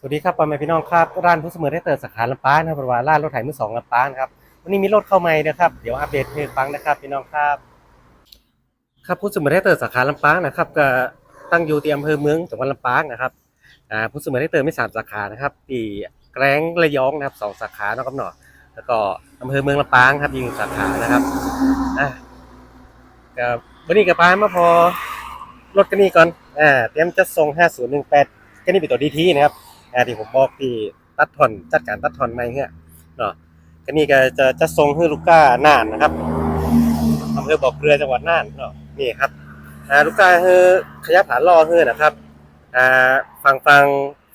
สวัสดีครับพ่อแม่พี่น้องครับร้านผู้เสมอได้เติร์สาขาลำปางนะครับว่าร้านรถไถมือสองลำปางครับวันนี้มีรถเข้าใหม่นะครับเดี๋ยวอัปเดตให้ฟังนะครับพี่น้องครับ ครับผู้เสมอได้เติร์สาขาลำปางนะครับก็ตั้งอยู่ที่อำเภอเมืองจังหวัดลำปางนะครับอ่าผู้เสมอได้เติร์มีสามสาขานะครับที่แกลงระยองนะครับสองสาขานะครับเนาะแล้วก็อำเภอเมืองลำปางครับอีกหนึ่งสาขานะครับอะก็วันนี้กับปามาพอรถกันนี่ก่อนอ่าเตรียมจะส่ง5018ก็นี่เป็นตัวดีทีนะครับ อ่าที่ผมบอกที่ตัดทอนจัดการตัดทอนไม่เงี้ยเนาะก็นี่ก็จะจะส่งให้ลูกก้าน่านนะครับอำเภอบ่อเกลือจังหวัดน่านเนาะนี่ครับอ่าลูกก้าเฮอขยับฐานล่อเฮอนะครับอ่าฟังฟัง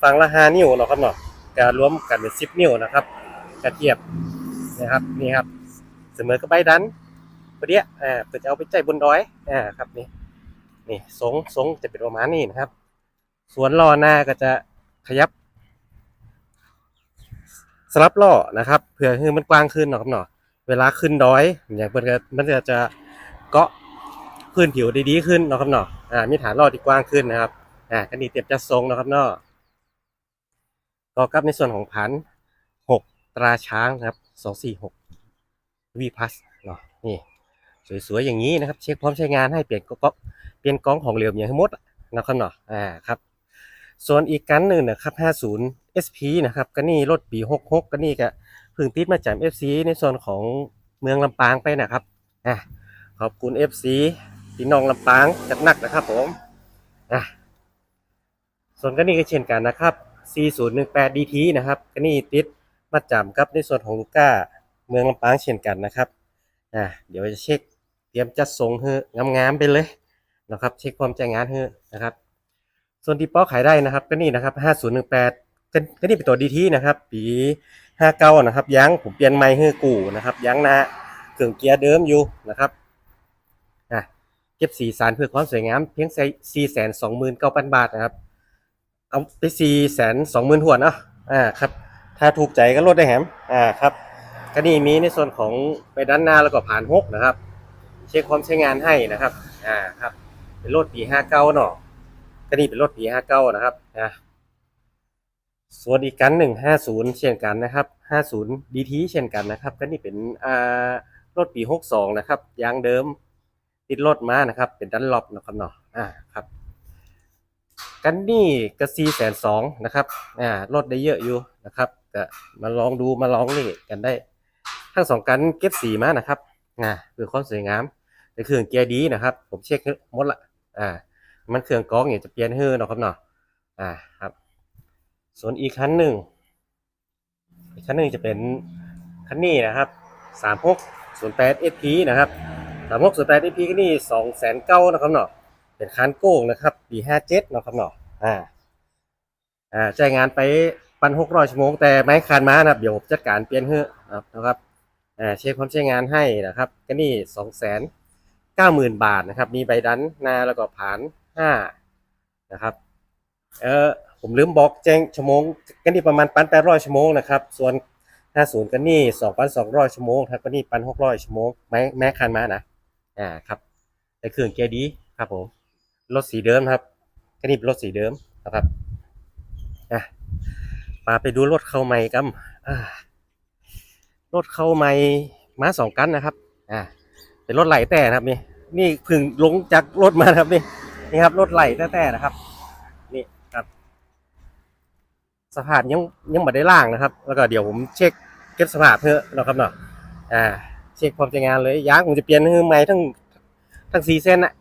ฟังละห้านิ้วเนาะครับเนาะก็รวมกันเป็นสิบนิ้วนะครับกระเทียบนะครับนี่ครับ เสมอกับใบดันประเดี๋ยวอ่าเพื่อจะเอาไปใจบนดอยอ่าครับนี่นี่ทรงทรงจะเป็นประมาณนี้นะครับส่วนล้อหน้าก็จะขยับ สลับล้อนะครับเพื่อให้มันกว้างขึ้นเนาะครับเนาะเวลาขึ้นดอยอย่างเพื่อนก็มันจะจะเกาะพื้นผิวได้ดีขึ้นเนาะครับเนาะอ่ามีฐานล้อที่กว้างขึ้นนะครับอ่ากันนี้เตรียมจะทรงเนาะครับเนาะก็กับในส่วนของผันหกตราช้างนะครับสองสี่หกวีพัสเนาะนี่สวยๆอย่างนี้นะครับ เช็คพร้อมใช้งานให้เปลี่ยนก็เปลี่ยนกล้องของเหลวอย่างให้หมดนะครับเนาะอ่าครับ ส่วนอีกกันหนึ่งนะครับ 50 SP นะครับก็นี่รถปี66ก็นี่ก็เพิ่งติดมาจาก FC ในส่วนของเมืองลำปางไปนะครับอะขอบคุณ FC พี่น้องลำปางจัดหนักนะครับผมอะส่วนก็นี่ก็เช่นกันนะครับ 4018 DT นะครับก็นี่ติดมาจำกับในส่วนของลูก้าเมืองลำปางเช่นกันนะครับอะเดี๋ยวจะเช็คเตรียมจัดส่งเฮงามๆไปเลยนะครับ เช็คความใจงานเฮนะครับ ส่วนที่ป้อขายได้นะครับ ก็นี่นะครับ5018ก็ก็นี่เป็นตัวดีที่นะครับ ปี59นะครับยางผมเปลี่ยนไม้ให้กูนะครับยางหนาเครื่องเกียร์เดิมอยู่นะครับอะเก็บสีสารเพื่อความสวยงามเพียง4 2 9 0 0 0บาทนะครับ เอาไป4 2 0 0 0 0หัวเนาะอ่าครับ ถ้าถูกใจก็ลดได้แหมอ่าครับก็นี่มีในส่วนของไปด้านหน้าแล้วก็ผ่านหกนะครับ เช็คความใช้งานให้นะครับอ่าครับเป็นรถปี59เนาะ ก็นี่เป็นรถปี59นะครับนะส่วนอีกกันหนึ่ง50เช่นกันนะครับ50 DT เช่นกันนะครับก็นี่เป็นอ่ารถปี62นะครับยางเดิมติดรถมานะครับ เป็นดันล็อปนะครับเนาะอ่าครับกันนี่ก็4แสนสองนะครับอ่ารถได้เยอะอยู่นะครับก็มาลองดูมาลองนี่กันได้ ทั้งสองกันเก็บสีมานะครับอ่าเพื่อความสวยงามในเครื่องเกียร์ดีนะครับ ผมเช็คหมดละอ่า มันเครื่องกรองเนี่ยจะเปลี่ยนให้เนาะครับเนาะอ่าครับ ส่วนอีกคันหนึ่งอีกคันหนึ่งจะเป็นคันนี้นะครับสามหกศูนย์แปดเอพีนะครับสามหกศูนย์แปดเอพีก็นี่สองแสนเก้านะครับเนาะเป็นคันโก้งนะครับปีห้าเจ็ดนะครับเนาะอ่าอ่าจ่ายงานไปปันหกร้อยชั่วโมงแต่ไม่คันมานะครับเดี๋ยวผมจัดการเปลี่ยนให้นะครับอ่าเช็คความใช้งานให้นะครับก็นี่สองแสนเก้าหมื่นบาทนะครับ มีใบดันหนาแล้วก็ผ่าน ห้านะครับเออผมลืมบอกแจ้งชั่วโมงกันนี่ประมาณปันแปดร้อยชั่วโมงนะครับส่วนห้าศูนย์กันนี่สองพันสองร้อยชั่วโมงครับก็นี่ปันหกร้อยชั่วโมงแม้แม้คันมานะอ่าครับแต่เครื่องเกียร์ดีครับผมรถสีเดิมครับก็นี่เป็นรถสีเดิมนะครับอะมาไปดูรถเข้าใหม่กันรถเข้าใหม่มาสองกันนะครับอ่าเป็นรถไหลแต่นะครับนี่นี่เพึ่งลงจากรถมานะครับนี่ นี่ครับรถไหลแต่แต่นะครับ นี่ครับสภาพยังยังไม่ได้ล่างนะครับ แล้วก็เดี๋ยวผมเช็คเก็บสภาพเพื่อนะครับเนาะอ่า เช็คความใช้งานเลยยางผมจะเปลี่ยนให้ใหม่ทั้งทั้งสี่เส้นนะ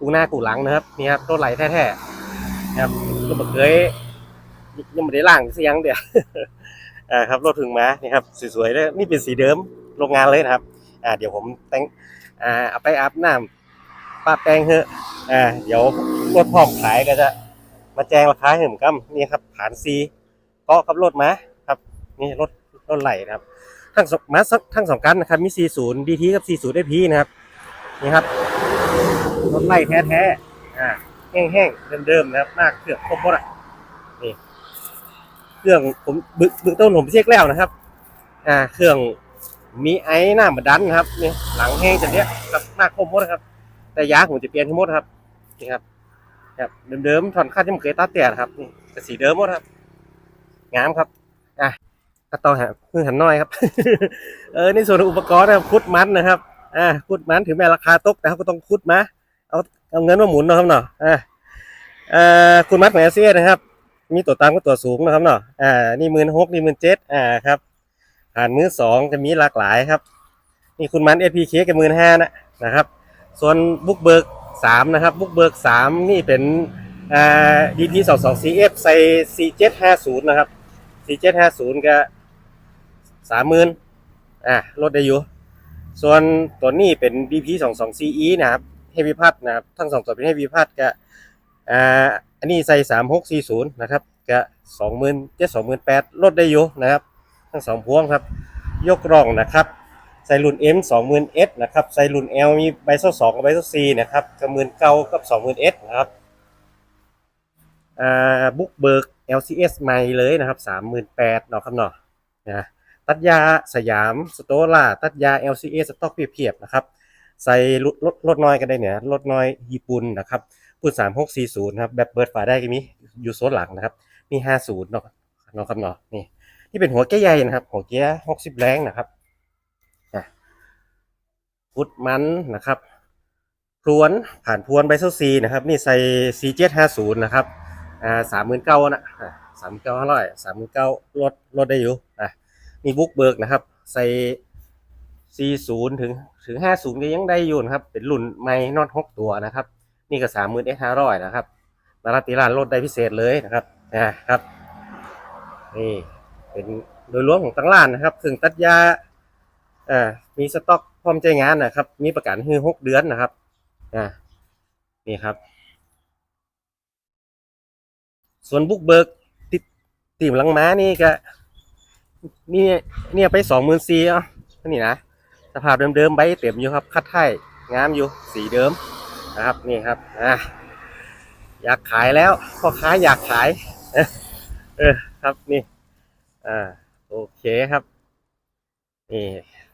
กูหน้ากูหลังนะครับนี่ครับรถไหลแท้ๆนะครับรถบักเคยยังไม่ได้ล่างสักยังเดียวอ่าครับรถถึงมานี่ครับสวยๆเลยนี่เป็นสีเดิมโรงงานเลยนะครับ อ่า เดี๋ยวผมแต่งอ่าเอาไปอาบน้ำ ป้าแป้งเถอะอ่าเดี๋ยวรถพร้อมขายก็จะ มาแจ้งราคาให้ผมกันี่ครับฐานซีเก็ขับรถมาครับนี่รถรถไหลนะครับ ทั้งสองมาทั้งสองกันนะครับมี 40 DT กับ 40 AP นะครับนี่ครับรถไหลแท้ๆอ่าแห้งๆเดิมๆนะครับมากเครื่องครบหมดอะนี่เครื่องผมบึกบึกต้นผมเช็คแล้วนะครับ อ่า เครื่องมีไอ้หน้ามาดันครับนี่หลังแห้งจากเนี้ยครับหน้าคมหมดครับ แต่ยางผมจะเปลี่ยนให้หมดครับนี่ครับครับเดิมๆถอนคาดที่ผมเคยตัดแต่ครับนี่แต่สีเดิมหมดครับ งามครับอะก็ต้องหาเพิ่งหันน้อยครับ เออในส่วนอุปกรณ์นะครับคุดมันนะครับอ่าคุดมันถึงแม้ราคาตกแต่เขาก็ต้องคุดมาเอาเอาเงินมาหมุนนะครับเนาะอ่าเอ่อคุณมัดของเอเซียนะครับ มีตัวตามก็ตัวสูงนะครับเนาะอ่านี่หมื่นหกนี่หมื่นเจ็ดอ่าครับผ่านมือสองจะมีหลากหลายครับ นี่คุณมัน APK กับหมื่นห้านะนะครับ ส่วนบุกเบิกสามนะครับบุกเบิกสามนี่เป็นอ่า DP สองสอง CF ใส่ C750 นย์นะครับ C750 ก็สามหมื่นอ่าลดได้อยู่ ส่วนตัวนี้เป็น DP สองสอง CE นะครับเฮฟวีพัดนะครับทั้งสองตัวเป็นเฮฟวีพัดก็อ่าอันนี้ใส่สามหกสี่ศูนย์นะครับก็สองหมื่นเจ็ดสองหมื่นแปดลดได้อยู่นะครับ ทั้งสองพวงครับ ยกร่องนะครับ ใส่รุ่น M 20,000 S นะครับใส่รุ่น L มีใบโซ่2กับใบโซ่4นะครับกับหมื่นเก้ากับ20,000 S นะครับอ่าบุกเบิก LCS ใหม่เลยนะครับ38,000เนาะครับเนาะนะตัดยาสยามสโตล่าตัดยา LCS สต็อกเพียบๆนะครับใส่ลดลดลดน้อยก็ได้เนี่ยลดน้อยญี่ปุ่นนะครับพูด3640นะครับแบบเบิร์ดฝาได้ก็มีอยู่โซนหลังนะครับ มี50เนาะเนาะครับเนาะนี่ที่เป็นหัวแก้ใหญ่นะครับ หัวแก้60แรงนะครับ พุดมันนะครับพรวนผ่านพรวนไบโซซีนะครับ นี่ใส่ซีเจ็ดห้าศูนย์นะครับอ่าสามหมื่นเก้านะสามเก้าห้าร้อยสามหมื่นเก้าลดลดได้อยู่อะนี่บุกเบิกนะครับ ใส่ซีศูนย์ถึงถึงห้าศูนย์ก็ยังได้อยู่นะครับ เป็นรุ่นไม่นอตหกตัวนะครับ นี่ก็สามหมื่นเอ็ดห้าร้อยนะครับนาราติรานลดได้พิเศษเลยนะครับอ่ครับนี่เป็นโดยรวมของตั้งร้านนะครับถึงตัดยาอ่ามีสต็อก พร้อมใจงานนะครับ มีประกันให้หกเดือนนะครับอ่านี่ครับ ส่วนบุกเบิกติดตีมลังม้านี่ก็นี่เนี่ยไปสองหมื่นสี่อะนี่นะสภาพเดิมๆใบเต็มอยู่ครับ คัดไท่งามอยู่สีเดิมนะครับนี่ครับอ่าอยากขายแล้วพ่อค้าอยากขาย เออครับนี่อ่าโอเคครับนี่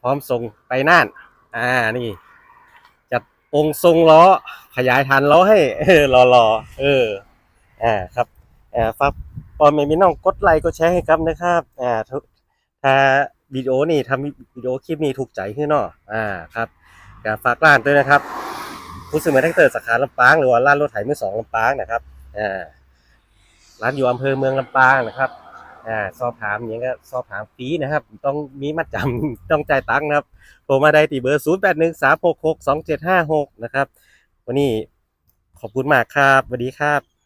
ร้อมส่งไปน่าน อ่านี่จัดองค์ทรงล้อขยายฐานล้อให้เออรอรอเอออ่าครับอ่าฝากพอไม่มีน้องกดไลค์กดแชร์ให้ครับนะครับอ่าถ้าวิดีโอนี่ทำวิดีโอคลิปนี้ถูกใจขึ้นเนาะอ่าครับก็ฝากร้านด้วยนะครับผู้ซื้อมาแท็กเตอร์สาขาลำปางหรือว่าร้านรถไถมือสองลำปางนะครับอ่าร้านอยู่อำเภอเมืองลำปางนะครับ อ่าสอบถามอย่างก็สอบถามฟรีนะครับ ต้องมีมัดจำต้องจ่ายตังค์นะครับโทรมาได้ที่เบอร์ 0 8 1 3 6 6 2 7 5 6 นะครับ วันนี้ขอบคุณมากครับสวัสดีครับ